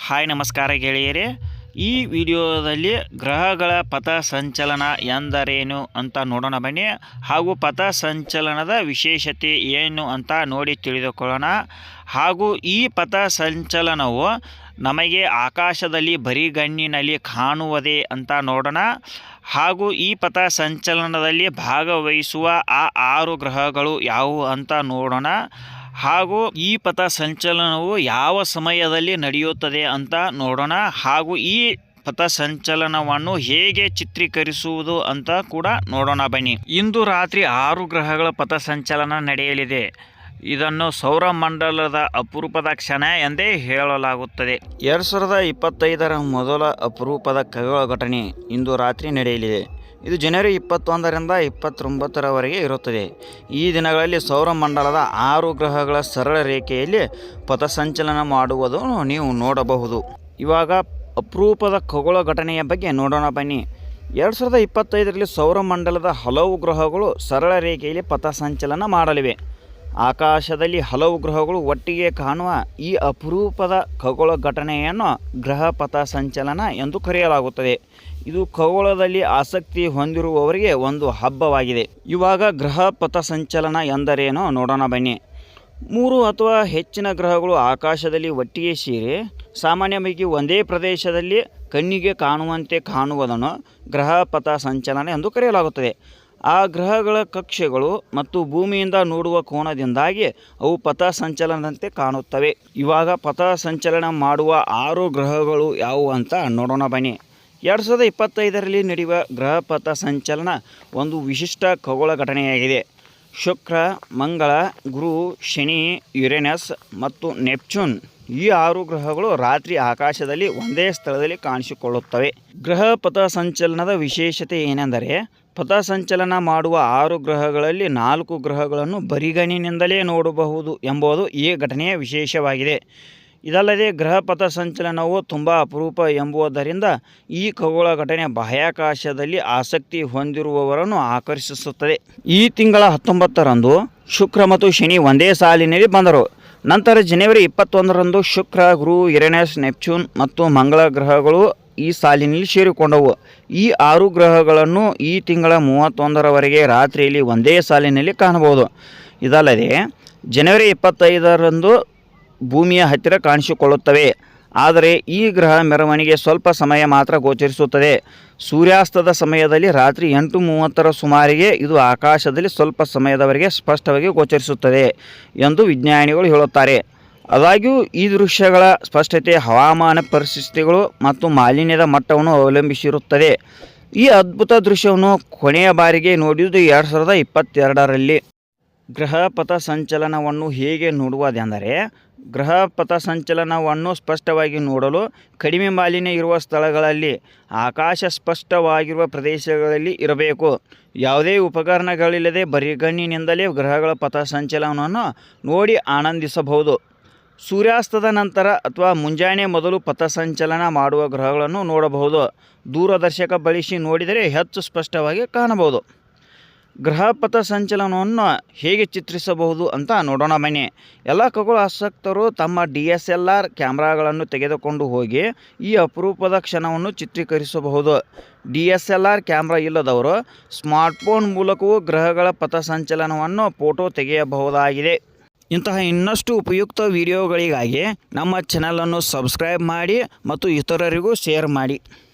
Hi, ನಮಸ್ಕಾರ ಗೆಳೆಯರೇ. ಈ ವಿಡಿಯೋದಲ್ಲಿ ಗ್ರಹಗಳ ಪಥ ಸಂಚಲನ ಎಂದರೇನು ಅಂತ ನೋಡೋಣ ಬನ್ನಿ. ಹಾಗೂ ಪಥ ಸಂಚಲನದ ವಿಶೇಷತೆ ಏನು ಅಂತ ನೋಡಿ ತಿಳಿದುಕೊಳ್ಳೋಣ. ಹಾಗೂ ಈ ಪಥ ಸಂಚಲನವು ನಮಗೆ ಆಕಾಶದಲ್ಲಿ ಬರಿಗಣ್ಣಿನಲ್ಲಿ ಕಾಣುವುದೇ ಅಂತ ನೋಡೋಣ. ಹಾಗೂ ಈ ಪಥ ಸಂಚಲನದಲ್ಲಿ ಭಾಗವಹಿಸುವ ಆ ಆರು ಗ್ರಹಗಳು ಯಾವುವು ಅಂತ ನೋಡೋಣ. ಹಾಗೂ ಈ ಪಥ ಸಂಚಲನವು ಯಾವ ಸಮಯದಲ್ಲಿ ನಡೆಯುತ್ತದೆ ಅಂತ ನೋಡೋಣ. ಹಾಗೂ ಈ ಪಥ ಸಂಚಲನವನ್ನು ಹೇಗೆ ಚಿತ್ರೀಕರಿಸುವುದು ಅಂತ ಕೂಡ ನೋಡೋಣ ಬನ್ನಿ. ಇಂದು ರಾತ್ರಿ ಆರು ಗ್ರಹಗಳ ಪಥ ಸಂಚಲನ ನಡೆಯಲಿದೆ. ಇದನ್ನು ಸೌರಮಂಡಲದ ಅಪರೂಪದ ಕ್ಷಣ ಎಂದೇ ಹೇಳಲಾಗುತ್ತದೆ. ಎರಡು ಸಾವಿರದ ಇಪ್ಪತ್ತೈದರ ಮೊದಲ ಅಪರೂಪದ ಖಗೋಳ ಘಟನೆ ಇಂದು ರಾತ್ರಿ ನಡೆಯಲಿದೆ. ಇದು ಜನವರಿ ಇಪ್ಪತ್ತೊಂದರಿಂದ ಇಪ್ಪತ್ತೊಂಬತ್ತರವರೆಗೆ ಇರುತ್ತದೆ. ಈ ದಿನಗಳಲ್ಲಿ ಸೌರಮಂಡಲದ ಆರು ಗ್ರಹಗಳ ಸರಳ ರೇಖೆಯಲ್ಲಿ ಪಥಸಂಚಲನ ಮಾಡುವುದನ್ನು ನೀವು ನೋಡಬಹುದು. ಇವಾಗ ಅಪರೂಪದ ಖಗೋಳ ಘಟನೆಯ ಬಗ್ಗೆ ನೋಡೋಣ ಬನ್ನಿ. ಎರಡು ಸಾವಿರದ ಇಪ್ಪತ್ತೈದರಲ್ಲಿ ಸೌರಮಂಡಲದ ಹಲವು ಗ್ರಹಗಳು ಸರಳ ರೇಖೆಯಲ್ಲಿ ಪಥಸಂಚಲನ ಮಾಡಲಿವೆ. ಆಕಾಶದಲ್ಲಿ ಹಲವು ಗ್ರಹಗಳು ಒಟ್ಟಿಗೆ ಕಾಣುವ ಈ ಅಪರೂಪದ ಖಗೋಳ ಘಟನೆಯನ್ನು ಗ್ರಹ ಪಥ ಸಂಚಲನ ಎಂದು ಕರೆಯಲಾಗುತ್ತದೆ. ಇದು ಖಗೋಳದಲ್ಲಿ ಆಸಕ್ತಿ ಹೊಂದಿರುವವರಿಗೆ ಒಂದು ಹಬ್ಬವಾಗಿದೆ. ಇವಾಗ ಗ್ರಹ ಪಥ ಸಂಚಲನ ಎಂದರೇನೋ ನೋಡೋಣ ಬನ್ನಿ. ಮೂರು ಅಥವಾ ಹೆಚ್ಚಿನ ಗ್ರಹಗಳು ಆಕಾಶದಲ್ಲಿ ಒಟ್ಟಿಗೆ ಸೇರಿ ಸಾಮಾನ್ಯವಾಗಿ ಒಂದೇ ಪ್ರದೇಶದಲ್ಲಿ ಕಣ್ಣಿಗೆ ಕಾಣುವಂತೆ ಕಾಣುವುದನ್ನು ಗ್ರಹ ಪಥ ಸಂಚಲನ ಎಂದು ಕರೆಯಲಾಗುತ್ತದೆ. ಆ ಗ್ರಹಗಳ ಕಕ್ಷೆಗಳು ಮತ್ತು ಭೂಮಿಯಿಂದ ನೋಡುವ ಕೋನದಿಂದಾಗಿ ಅವು ಪಥ ಸಂಚಲನದಂತೆ ಕಾಣುತ್ತವೆ. ಇವಾಗ ಪಥ ಸಂಚಲನ ಮಾಡುವ ಆರು ಗ್ರಹಗಳು ಯಾವುವು ಅಂತ ನೋಡೋಣ ಬನ್ನಿ. ಎರಡು ಸಾವಿರದ ಇಪ್ಪತ್ತೈದರಲ್ಲಿ ನಡೆಯುವ ಗ್ರಹಪಥ ಸಂಚಲನ ಒಂದು ವಿಶಿಷ್ಟ ಖಗೋಳ ಘಟನೆಯಾಗಿದೆ. ಶುಕ್ರ, ಮಂಗಳ, ಗುರು, ಶನಿ, ಯುರೇನಸ್ ಮತ್ತು ನೆಪ್ಚೂನ್ ಈ ಆರು ಗ್ರಹಗಳು ರಾತ್ರಿ ಆಕಾಶದಲ್ಲಿ ಒಂದೇ ಸ್ಥಳದಲ್ಲಿ ಕಾಣಿಸಿಕೊಳ್ಳುತ್ತವೆ. ಗ್ರಹ ಪಥ ಸಂಚಲನದ ವಿಶೇಷತೆ ಏನೆಂದರೆ ಪಥ ಸಂಚಲನ ಮಾಡುವ ಆರು ಗ್ರಹಗಳಲ್ಲಿ ನಾಲ್ಕು ಗ್ರಹಗಳನ್ನು ಬರಿಗಣಿನಿಂದಲೇ ನೋಡಬಹುದು ಎಂಬುದು ಈ ಘಟನೆಯ ವಿಶೇಷವಾಗಿದೆ. ಇದಲ್ಲದೆ ಗ್ರಹ ಪಥ ಸಂಚಲನವು ತುಂಬ ಅಪರೂಪ ಎಂಬುದರಿಂದ ಈ ಖಗೋಳ ಘಟನೆ ಬಾಹ್ಯಾಕಾಶದಲ್ಲಿ ಆಸಕ್ತಿ ಹೊಂದಿರುವವರನ್ನು ಆಕರ್ಷಿಸುತ್ತದೆ. ಈ ತಿಂಗಳ ಹತ್ತೊಂಬತ್ತರಂದು ಶುಕ್ರ ಮತ್ತು ಶನಿ ಒಂದೇ ಸಾಲಿನಲ್ಲಿ ಬಂದರು. ನಂತರ ಜನವರಿ ಇಪ್ಪತ್ತೊಂದರಂದು ಶುಕ್ರ, ಗುರು, ಯುರೇನಸ್, ನೆಪ್ಚೂನ್ ಮತ್ತು ಮಂಗಳ ಗ್ರಹಗಳು ಈ ಸಾಲಿನಲ್ಲಿ ಸೇರಿಕೊಂಡವು. ಈ ಆರು ಗ್ರಹಗಳನ್ನು ಈ ತಿಂಗಳ ಮೂವತ್ತೊಂದರವರೆಗೆ ರಾತ್ರಿಯಲ್ಲಿ ಒಂದೇ ಸಾಲಿನಲ್ಲಿ ಕಾಣಬಹುದು. ಇದಲ್ಲದೆ ಜನವರಿ ಇಪ್ಪತ್ತೈದರಂದು ಭೂಮಿಯ ಹತ್ತಿರ ಕಾಣಿಸಿಕೊಳ್ಳುತ್ತವೆ. ಆದರೆ ಈ ಗ್ರಹ ಮೆರವಣಿಗೆ ಸ್ವಲ್ಪ ಸಮಯ ಮಾತ್ರ ಗೋಚರಿಸುತ್ತದೆ. ಸೂರ್ಯಾಸ್ತದ ಸಮಯದಲ್ಲಿ ರಾತ್ರಿ ಎಂಟು ಮೂವತ್ತರ ಸುಮಾರಿಗೆ ಇದು ಆಕಾಶದಲ್ಲಿ ಸ್ವಲ್ಪ ಸಮಯದವರೆಗೆ ಸ್ಪಷ್ಟವಾಗಿ ಗೋಚರಿಸುತ್ತದೆ ಎಂದು ವಿಜ್ಞಾನಿಗಳು ಹೇಳುತ್ತಾರೆ. ಆದಾಗ್ಯೂ, ಈ ದೃಶ್ಯಗಳ ಸ್ಪಷ್ಟತೆ ಹವಾಮಾನ ಪರಿಸ್ಥಿತಿಗಳು ಮತ್ತು ಮಾಲಿನ್ಯದ ಮಟ್ಟವನ್ನು ಅವಲಂಬಿಸಿರುತ್ತದೆ. ಈ ಅದ್ಭುತ ದೃಶ್ಯವನ್ನು ಕೊನೆಯ ಬಾರಿಗೆ ನೋಡಿದ್ದು ಎರಡು ಸಾವಿರದ ಇಪ್ಪತ್ತೆರಡರಲ್ಲಿ. ಗ್ರಹ ಪಥ ಸಂಚಲನವನ್ನು ಹೇಗೆ ನೋಡುವುದೆಂದರೆ ಗ್ರಹ ಪಥ ಸಂಚಲನವನ್ನು ಸ್ಪಷ್ಟವಾಗಿ ನೋಡಲು ಕಡಿಮೆ ಮಾಲಿನ್ಯ ಇರುವ ಸ್ಥಳಗಳಲ್ಲಿ, ಆಕಾಶ ಸ್ಪಷ್ಟವಾಗಿರುವ ಪ್ರದೇಶಗಳಲ್ಲಿ ಇರಬೇಕು. ಯಾವುದೇ ಉಪಕರಣಗಳಿಲ್ಲದೆ ಬರಿಗಣ್ಣಿನಿಂದಲೇ ಗ್ರಹಗಳ ಪಥ ಸಂಚಲನವನ್ನು ನೋಡಿ ಆನಂದಿಸಬಹುದು. ಸೂರ್ಯಾಸ್ತದ ನಂತರ ಅಥವಾ ಮುಂಜಾನೆ ಮೊದಲು ಪಥಸಂಚಲನ ಮಾಡುವ ಗ್ರಹಗಳನ್ನು ನೋಡಬಹುದು. ದೂರದರ್ಶಕ ಬಳಸಿ ನೋಡಿದರೆ ಹೆಚ್ಚು ಸ್ಪಷ್ಟವಾಗಿ ಕಾಣಬಹುದು. ಗ್ರಹ ಪಥ ಸಂಚಲನವನ್ನು ಹೇಗೆ ಚಿತ್ರಿಸಬಹುದು ಅಂತ ನೋಡೋಣ ಮನೆ. ಎಲ್ಲ ಖಗೋಳ ಆಸಕ್ತರು ತಮ್ಮ ಡಿ ಎಸ್ ಎಲ್ ಆರ್ ಕ್ಯಾಮ್ರಾಗಳನ್ನು ತೆಗೆದುಕೊಂಡು ಹೋಗಿ ಈ ಅಪರೂಪದ ಕ್ಷಣವನ್ನು ಚಿತ್ರೀಕರಿಸಬಹುದು. D S L R camera ಇಲ್ಲದವರು ಸ್ಮಾರ್ಟ್ಫೋನ್ ಮೂಲಕವೂ ಗ್ರಹಗಳ ಪಥ ಸಂಚಲನವನ್ನು ಫೋಟೋ ತೆಗೆಯಬಹುದಾಗಿದೆ. ಇಂತಹ ಇನ್ನಷ್ಟು ಉಪಯುಕ್ತ ವಿಡಿಯೋಗಳಿಗಾಗಿ ನಮ್ಮ ಚಾನಲನ್ನು ಸಬ್ಸ್ಕ್ರೈಬ್ ಮಾಡಿ ಮತ್ತು ಇತರರಿಗೂ ಶೇರ್ ಮಾಡಿ.